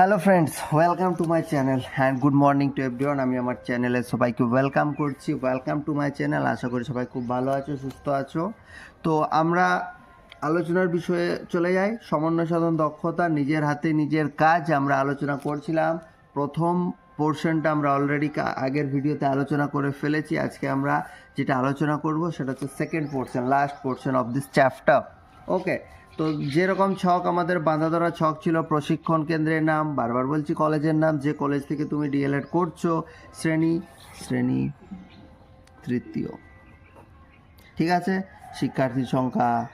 Hello friends welcome to my channel and good morning to everyone আমি আমার চ্যানেলে সবাইকে ওয়েলকাম করছি। ওয়েলকাম টু মাই চ্যানেল আশা করি সবাই খুব ভালো আছো, সুস্থ আছো। তো আমরা আলোচনার বিষয়ে চলে যাই। সমন্বয় সাধন দক্ষতা, নিজের হাতে নিজের কাজ আমরা আলোচনা করছিলাম। প্রথম পোর্শনটা আমরা অলরেডি আগের ভিডিওতে আলোচনা করে ফেলেছি। আজকে আমরা যেটা আলোচনা করব সেটা হচ্ছে second portion last portion of this chapter okay তো যেরকম ছক, আমাদের বাঁধা ধরা ছক ছিল, প্রশিক্ষণ কেন্দ্রের নাম, বারবার বলছি কলেজের নাম, যে কলেজ থেকে তুমি ডিএলএড করছ, শ্রেণি শ্রেণি তৃতীয়। ঠিক আছে? শিক্ষার্থীর সংখ্যা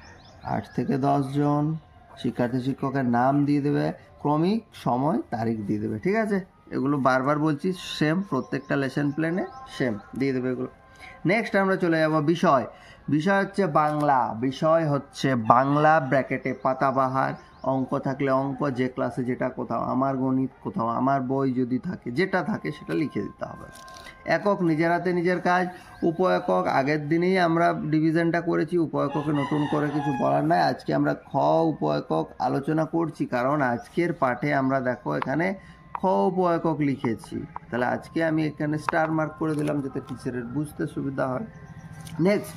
আট থেকে জন। শিক্ষার্থী শিক্ষকের নাম দিয়ে দেবে, ক্রমিক সময় তারিখ দিয়ে দেবে। ঠিক আছে? এগুলো বারবার বলছি সেম প্রত্যেকটা লেসন প্ল্যানে সেম দিয়ে দেবে এগুলো। নেক্সট আমরা চলে যাব বিষয়। বিষয় হচ্ছে বাংলা। বিষয় হচ্ছে বাংলা ব্র্যাকেটে পাতাবাহার, অঙ্ক থাকলে অঙ্ক, যে ক্লাসে যেটা কোথাও, আমার গণিত কোথাও, আমার বই যদি থাকে, যেটা থাকে সেটা লিখে দিতে হবে। একক নিজের হাতে নিজের কাজ উপ একক আগের দিনেই আমরা ডিভিশনটা করেছি উপ এককে নতুন করে কিছু বলার নাই। আজকে আমরা খ উপ একক আলোচনা করছি, কারণ আজকের পাঠে আমরা দেখো এখানে খ উপ একক লিখেছি। তাহলে আজকে আমি এখানে স্টার মার্ক করে দিলাম, যাতে টিচারের বুঝতে সুবিধা হয়। নেক্সট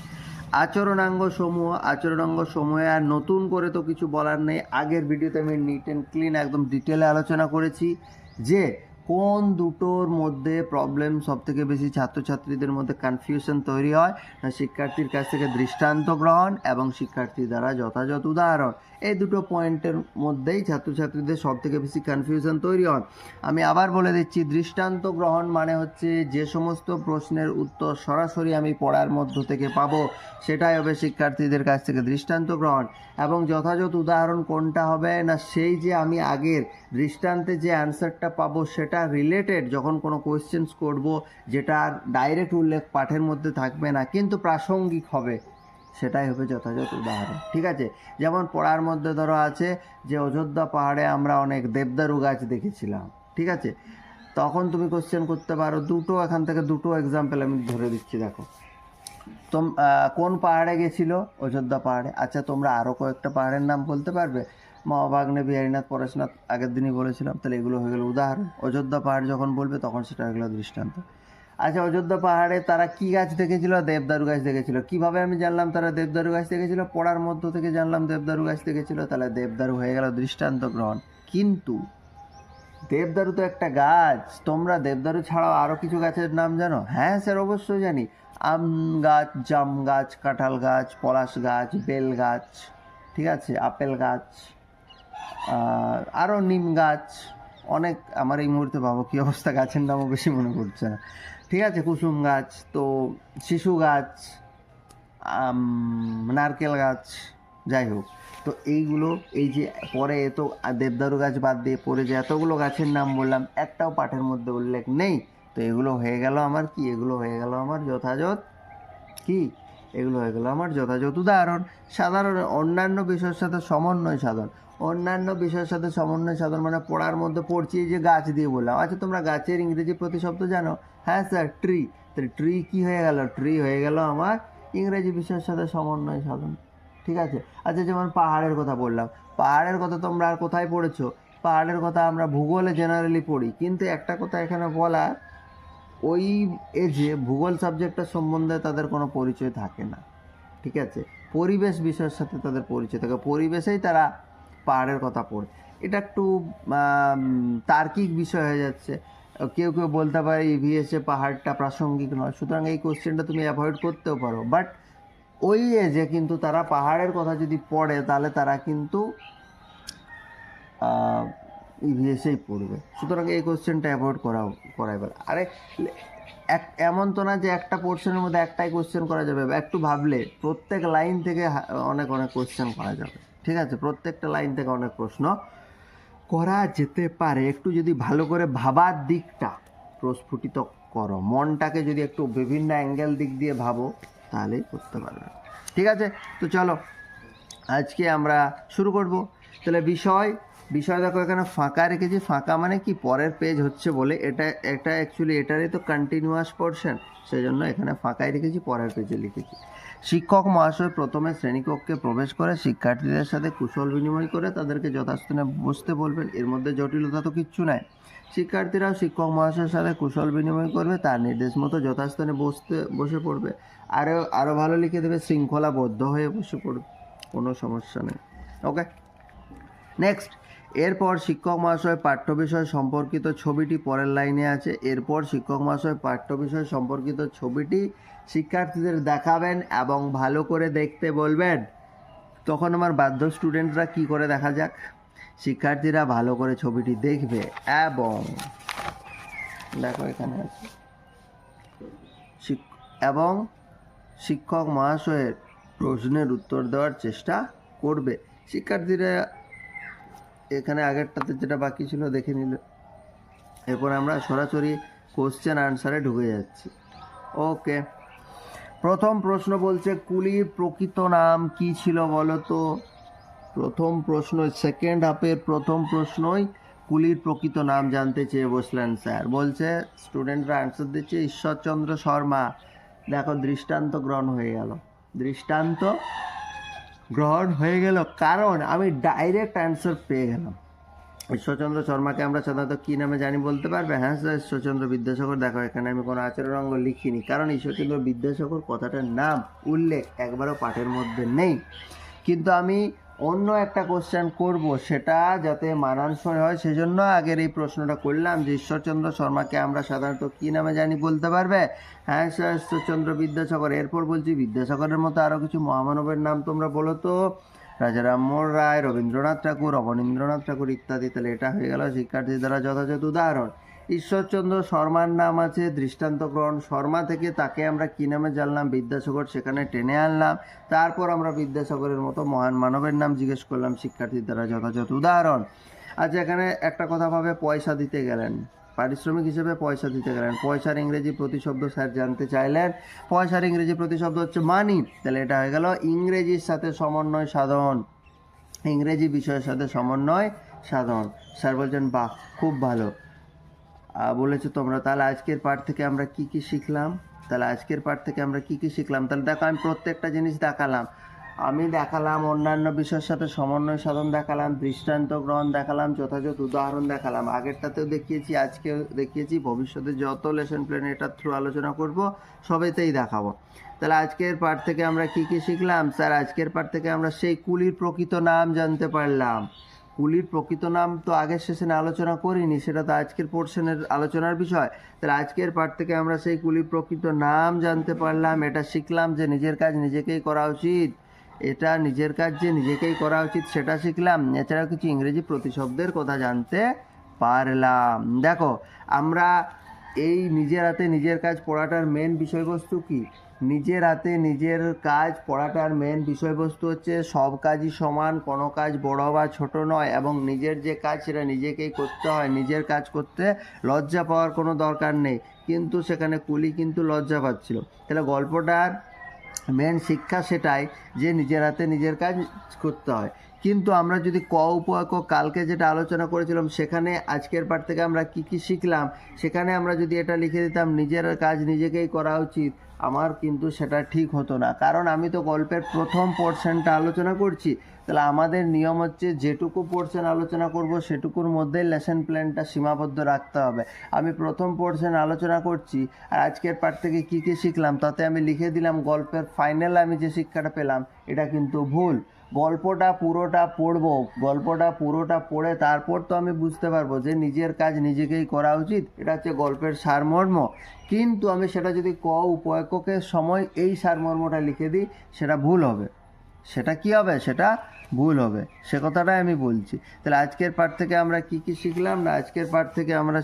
আচরণাঙ্গ সমূহ, আচরণাঙ্গ সমূহে আর নতুন করে তো কিছু বলার নেই। আগের ভিডিওতে আমি নিট অ্যান্ড ক্লিন একদম ডিটেলে আলোচনা করেছি যে কোন দুটোর মধ্যে প্রবলেম সব থেকে বেশি ছাত্রছাত্রীদের মধ্যে কনফিউশন তৈরি হয়? না, শিক্ষার্থীর কাছ থেকে দৃষ্টান্ত গ্রহণ এবং শিক্ষার্থী দ্বারা যথাযথ উদাহরণ। এই দুটো পয়েন্টের মধ্যেই ছাত্রছাত্রীদের সব থেকে বেশি কনফিউশন তৈরি হয়। আমি আবার বলে দিচ্ছি, দৃষ্টান্ত গ্রহণ মানে হচ্ছে যে সমস্ত প্রশ্নের উত্তর সরাসরি আমি পড়ার মধ্য থেকে পাবো, সেটাই হবে শিক্ষার্থীদের কাছ থেকে দৃষ্টান্ত গ্রহণ। এবং যথাযথ উদাহরণ কোনটা হবে? না, সেই যে আমি আগের দৃষ্টান্তে যে অ্যান্সারটা পাবো, সেটা রিলেটেড যখন কোনো কোয়েশ্চেন্স করব, যেটা ডাইরেক্ট উল্লেখ পাঠের মধ্যে থাকবে না, কিন্তু প্রাসঙ্গিক হবে, সেটাই হবে যথাযথ উদাহরণ, ঠিক আছে? যেমন পড়ার মধ্যে ধরো আছে যে, অযোধ্যা পাহাড়ে আমরা অনেক দেবদারু গাছ দেখেছিলাম, ঠিক আছে? তখন তুমি কোশ্চেন করতে পারো, দুটো, এখান থেকে দুটো এক্সাম্পল আমি ধরে দিচ্ছি, দেখো। তোম কোন পাহাড়ে গেছিল? অযোধ্যা পাহাড়ে। আচ্ছা তোমরা আরও কয়েকটা পাহাড়ের নাম বলতে পারবে? মহাভাগ্নে বিহারীনাথ পরেশনাথ আগের দিনই বলেছিলাম, তাহলে এগুলো হয়ে গেল উদাহরণ। অযোধ্যা পাহাড় যখন বলবে, তখন সেটা হয়ে গেল দৃষ্টান্ত। আচ্ছা অযোধ্যা পাহাড়ে তারা কি গাছ দেখেছিল? দেবদারু গাছ দেখেছিল। কীভাবে আমি জানলাম তারা দেবদারু গাছ দেখেছিল? পড়ার মধ্য থেকে জানলাম দেবদারু গাছ দেখেছিল। তাহলে দেবদারু হয়ে গেল দৃষ্টান্ত গ্রহণ। কিন্তু দেবদারু তো একটা গাছ। তোমরা দেবদারু ছাড়াও আরও কিছু গাছের নাম জানো? হ্যাঁ স্যার, অবশ্যই জানি। আম গাছ, জাম গাছ, কাঁঠাল গাছ, পলাশ গাছ, বেল গাছ, ঠিক আছে, আপেল গাছ। আরও নিম গাছ, অনেক আমার এই মুহূর্তে ভাবো কী অবস্থা গাছের নামও বেশি মনে পড়ছে না। ঠিক আছে, কুসুম গাছ, তো শিশু গাছ নারকেল গাছ, যাই হোক। তো এইগুলো, এই যে পরে এত দেবদারু গাছ বাদ দিয়ে পরে যে এতগুলো গাছের নাম বললাম, একটাও পাঠের মধ্যে উল্লেখ নেই। তো এগুলো হয়ে গেল আমার কি? এগুলো হয়ে গেল আমার যথাযথ কি? এগুলো হয়ে গেল আমার যথাযথ উদাহরণ। সাধারণ, অন্যান্য বিষয়ের সাথে সমন্বয় সাধন। অন্যান্য বিষয়ের সাথে সমন্বয় সাধন মানে পড়ার মধ্যে পড়ছি যে গাছ দিয়ে বললাম। আচ্ছা তোমরা গাছের ইংরেজি প্রতিশব্দ জানো? হ্যাঁ স্যার ট্রি তাহলে ট্রি কী হয়ে গেল? ট্রি হয়ে গেল আমার ইংরেজি বিষয়ের সাথে সমন্বয় সাধন। ঠিক আছে? আচ্ছা যেমন পাহাড়ের কথা বললাম। পাহাড়ের কথা তোমরা আর কোথায় পড়েছো? পাহাড়ের কথা আমরা ভূগোলে জেনারেলি পড়ি। কিন্তু একটা কথা এখানে বলা, ওই এজে ভূগোল সাবজেক্টটা সম্বন্ধে তাদের কোনো পরিচয় থাকে না। ঠিক আছে? পরিবেশ বিষয়ের সাথে তাদের পরিচয় থাকে। পরিবেশেই তারা পাহাড়ের কথা পড়ে। এটা একটু তার্কিক বিষয় হয়ে যাচ্ছে। কেউ কেউ বলতে পারে ইভিএসে পাহাড়টা প্রাসঙ্গিক নয়। সুতরাং এই কোশ্চেনটা তুমি অ্যাভয়েড করতেও পারো। বাট ওই এজে কিন্তু তারা পাহাড়ের কথা যদি পড়ে, তাহলে তারা কিন্তু ইভিএসেই পড়বে। সুতরাং এই কোশ্চেনটা অ্যাভয়েড করা করাই ভালো আরে এক, এমন তো না যে একটা পোর্শনের মধ্যে একটাই কোশ্চেন করা যাবে। একটু ভাবলে প্রত্যেক লাইন থেকে অনেক অনেক কোশ্চেন করা যাবে। ঠিক আছে? প্রত্যেকটা লাইন থেকে অনেক প্রশ্ন করা যেতে পারে। একটু যদি ভালো করে ভাবার দিকটা প্রস্ফুটিত করো। মনটাকে যদি একটু বিভিন্ন অ্যাঙ্গেল দিক দিয়ে ভাবো, তাহলেই করতে পারবে। ঠিক আছে? তো চলো, আজকে আমরা শুরু করব। তাহলে বিষয় বিষয় দেখো, এখানে ফাঁকা রেখেছি। ফাঁকা মানে কি? পরের পেজ হচ্ছে বলে এটা এটা অ্যাকচুয়ালি এটারই তো কন্টিনিউয়াস পোর্শন সেই জন্য এখানে ফাঁকাই রেখেছি, পরের পেজে লিখেছি। শিক্ষক মহাশয় প্রথমে শ্রেণীকক্ষে প্রবেশ করে, শিক্ষার্থীদের সাথে কুশল বিনিময় করে তাদেরকে যথাস্থানে বসতে বলবেন। এর মধ্যে জটিলতা তো কিচ্ছু নাই। শিক্ষার্থীরাও শিক্ষক মহাশয়ের সাথে কুশল বিনিময় করবে, তার নির্দেশ মতো যথাস্থানে বসতে, বসে পড়বে। আরও আরও ভালো লিখে দেবে, শৃঙ্খলাবদ্ধ হয়ে বসে পড়বে, কোনো সমস্যা নেই। ওকে নেক্সট এরপর শিক্ষক মহাশয় পাঠ্য বিষয় সম্পর্কিত ছবিটি পরের লাইনে আছে। এরপর শিক্ষক মহাশয় পাঠ্য বিষয় সম্পর্কিত ছবিটি শিক্ষার্থীদের দেখাবেন এবং ভালো করে দেখতে বলবেন। তখন আমার বাধ্য স্টুডেন্টরা কি করে দেখা যাক? শিক্ষার্থীরা ভালো করে ছবিটি দেখবে এবং দেখো এখানে আছে। এবং শিক্ষক মহাশয়ের প্রশ্নের উত্তর দেওয়ার চেষ্টা করবে। শিক্ষার্থীরা এখানে আগেরটাতে যেটা বাকি ছিল দেখে নিল। এরপর আমরা সরাসরি কোশ্চেন আনসারে ঢুকে যাচ্ছি। ওকে প্রথম প্রশ্ন বলছে, কুলির প্রকৃত নাম কি ছিল বলো তো? প্রথম প্রশ্ন সেকেন্ড হাফের প্রথম প্রশ্নই কুলির প্রকৃত নাম জানতে চেয়ে বসলেন স্যার। বলছে স্টুডেন্টরা আনসার দিচ্ছে, ঈশ্বরচন্দ্র শর্মা। দেখো, দৃষ্টান্ত গ্রহণ হয়ে গেল। দৃষ্টান্ত গ্রহণ হয়ে গেল। কারণ আমি ডাইরেক্ট অ্যান্সার পেয়ে গেলাম। ঈশ্বরচন্দ্র শর্মাকে আমরা সাধারণত কী নামে জানি বলতে পারবে? হ্যাঁ স্যার ঈশ্বরচন্দ্র বিদ্যাসাগর। দেখো, এখানে আমি কোনো আচরণ অঙ্গ লিখিনি। কারণ ঈশ্বরচন্দ্র বিদ্যাসাগর কথাটার নাম উল্লেখ একবারও পাঠের মধ্যে নেই। কিন্তু আমি অন্য একটা কোশ্চেন করব, সেটা যাতে মানানসই হয়, সেজন্য আগের এই প্রশ্নটা করলাম যে ঈশ্বরচন্দ্র শর্মাকে আমরা সাধারণত কী নামে জানি বলতে পারবে? হ্যাঁ ঈশ্বরচন্দ্র বিদ্যাসাগর। এরপর বলছি বিদ্যাসাগরের মতো আরও কিছু মহামানবের নাম তোমরা বলো তো। রাজা রামমোহন রায়, রবীন্দ্রনাথ ঠাকুর, অবনীন্দ্রনাথ ঠাকুর ইত্যাদি। তাহলে এটা হয়ে গেল শিক্ষার্থীদের দ্বারা যথাযথ উদাহরণ। ঈশ্বরচন্দ্র শর্মার নাম আছে, দৃষ্টান্ত গ্রহণ শর্মা থেকে তাকে আমরা কী নামে জানলাম? বিদ্যাসাগর, সেখানে টেনে আনলাম। তারপর আমরা বিদ্যাসাগরের মতো মহান মানবের নাম জিজ্ঞেস করলাম, শিক্ষার্থীর দ্বারা যথাযথ উদাহরণ। আচ্ছা এখানে একটা কথা ভাবে, পয়সা দিতে গেলেন। পারিশ্রমিক হিসেবে পয়সা দিতে গেলেন। পয়সার ইংরেজি প্রতিশব্দ স্যার জানতে চাইলেন। পয়সার ইংরেজি প্রতিশব্দ হচ্ছে মানি তাহলে এটা হয়ে গেল ইংরেজির সাথে সমন্বয় সাধন। ইংরেজি বিষয়ের সাথে সমন্বয় সাধন। স্যার বলছেন, বাহ, খুব ভালো। বলেছ তোমরা, তাহলে আজকের পাঠ থেকে আমরা কি কি শিখলাম? তাহলে আজকের পাঠ থেকে আমরা কি কি শিখলাম? তাহলে দেখো, আমি প্রত্যেকটা জিনিস দেখালাম। আমি দেখালাম অন্যান্য বিষয়ের সাথে সমন্বয় সাধন দেখালাম, দৃষ্টান্ত গ্রহণ দেখালাম, যথাযথ উদাহরণ দেখালাম। আগেরটাতেও দেখিয়েছি, আজকেও দেখিয়েছি। ভবিষ্যতে যত লেসন প্ল্যান এটার থ্রু আলোচনা করব, সবেতেই দেখাবো। তাহলে আজকের পাঠ থেকে আমরা কি কি শিখলাম? স্যার, আজকের পাঠ থেকে আমরা সেই কুলির প্রকৃত নাম জানতে পারলাম। কুলির প্রকৃত নাম তো আগের সেশনে আলোচনা করিনি, সেটা তো আজকের পোর্শনের আলোচনার বিষয়। তাহলে আজকের পাঠ থেকে আমরা সেই কুলির প্রকৃত নাম জানতে পারলাম, এটা শিখলাম যে নিজের কাজ নিজেকেই করা উচিত। এটা নিজের কাজ যে নিজেকেই করা উচিত, সেটা শিখলাম। এছাড়াও কিছু ইংরেজি প্রতিশব্দের কথা জানতে পারলাম। দেখো, আমরা এই নিজের হাতে নিজের কাজ পড়াটার মেন বিষয়বস্তু কি? নিজের হাতে নিজের কাজ পড়াটার মেন বিষয়বস্তু হচ্ছে সব কাজই সমান, কোনো কাজ বড় বা ছোট নয় এবং নিজের যে কাজ সেটা নিজেকেই করতে হয়, নিজের কাজ করতে লজ্জা পাওয়ার কোনো দরকার নেই। কিন্তু সেখানে কুলি কিন্তু লজ্জা পাচ্ছিল। তাহলে গল্পটার মেন শিক্ষা সেটাই যে নিজের হাতে নিজের কাজ করতে হয়। কিন্তু আমরা যদি ক উপক কালকে যেটা আলোচনা করেছিলাম, সেখানে আজকের পাঠ থেকে আমরা কি কি শিখলাম, সেখানে আমরা যদি এটা লিখে দিতাম, নিজের কাজ নিজেকেই করা উচিত আমার কিন্তু সেটা ঠিক হতো না। কারণ আমি তো গল্পের প্রথম পোর্শনটা আলোচনা করছি। তাহলে আমাদের নিয়ম হচ্ছে যেটুকু পোর্শন আলোচনা করব, সেটুকুর মধ্যেই লেসন প্ল্যানটা সীমাবদ্ধ রাখতে হবে। আমি প্রথম পোর্শন আলোচনা করছি, আর আজকের পাঠ থেকে কী কী শিখলাম তাতে আমি লিখে দিলাম, গল্পের ফাইনাল আমি যে শিক্ষাটা পেলাম, এটা কিন্তু ভুল। গল্পটা পুরোটা পড়ব, গল্পটা পুরোটা পড়ে তারপর তো আমি বুঝতে পারব যে নিজের কাজ নিজেকেই করা উচিত, এটা হচ্ছে গল্পের সারমর্ম। কিন্তু আমি সেটা যদি ক উপয়কের সময় এই সারমর্মটা লিখে দিই, সেটা ভুল হবে। সেটা কি হবে? সেটা ভুল হবে। সে কথাটাই আমি বলছি। তাহলে আজকের পাঠ থেকে আমরা কি কি শিখলাম? না, আজকের পাঠ থেকে আমরা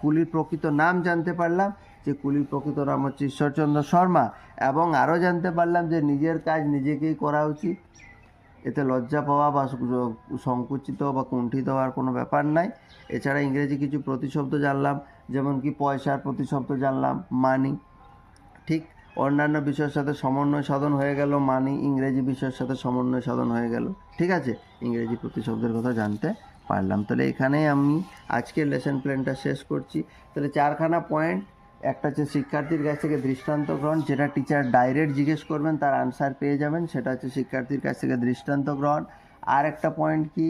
কুলির প্রকৃত নাম জানতে পারলাম, যে কুলির প্রকৃত নাম হচ্ছে ঈশ্বরচন্দ্র শর্মা, এবং আরও জানতে পারলাম যে নিজের কাজ নিজেকেই করা উচিত। এতে লজ্জা পাওয়া বা সংকুচিত বা কুণ্ঠিত হওয়ার কোনো ব্যাপার নাই। এছাড়া ইংরেজি কিছু প্রতিশব্দ জানলাম, যেমন কি পয়সার প্রতিশব্দ জানলাম মানি ঠিক? অন্যান্য বিষয়ের সাথে সমন্বয় সাধন হয়ে গেল মানি ইংরেজি বিষয়ের সাথে সমন্বয় সাধন হয়ে গেল। ঠিক আছে? ইংরেজি প্রতিশব্দের কথা জানতে পারলাম। তাহলে এখানেই আমি আজকের লেসন প্ল্যানটা শেষ করছি। তাহলে চারখানা পয়েন্ট একটা হচ্ছে শিক্ষার্থীর কাছ থেকে দৃষ্টান্ত গ্রহণ, যেটা টিচার ডাইরেক্ট জিজ্ঞেস করবেন, তার আনসার পেয়ে যাবেন। সেটা হচ্ছে শিক্ষার্থীর কাছ থেকে দৃষ্টান্ত গ্রহণ। আর একটা পয়েন্ট কি?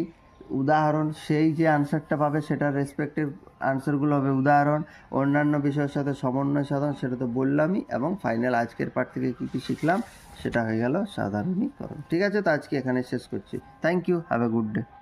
উদাহরণ, সেই যে আনসারটা পাবে সেটার রেসপেক্টিভ আনসারগুলো হবে উদাহরণ, অন্যান্য বিষয়ের সাথে সমন্বয় সাধন, সেটা তো বললামই, এবং ফাইনাল আজকের পার্ট থেকে কী কী শিখলাম, সেটা হয়ে গেল সাধারণীকরণ। ঠিক আছে, তো আজকে এখানে শেষ করছি। Thank you have a good day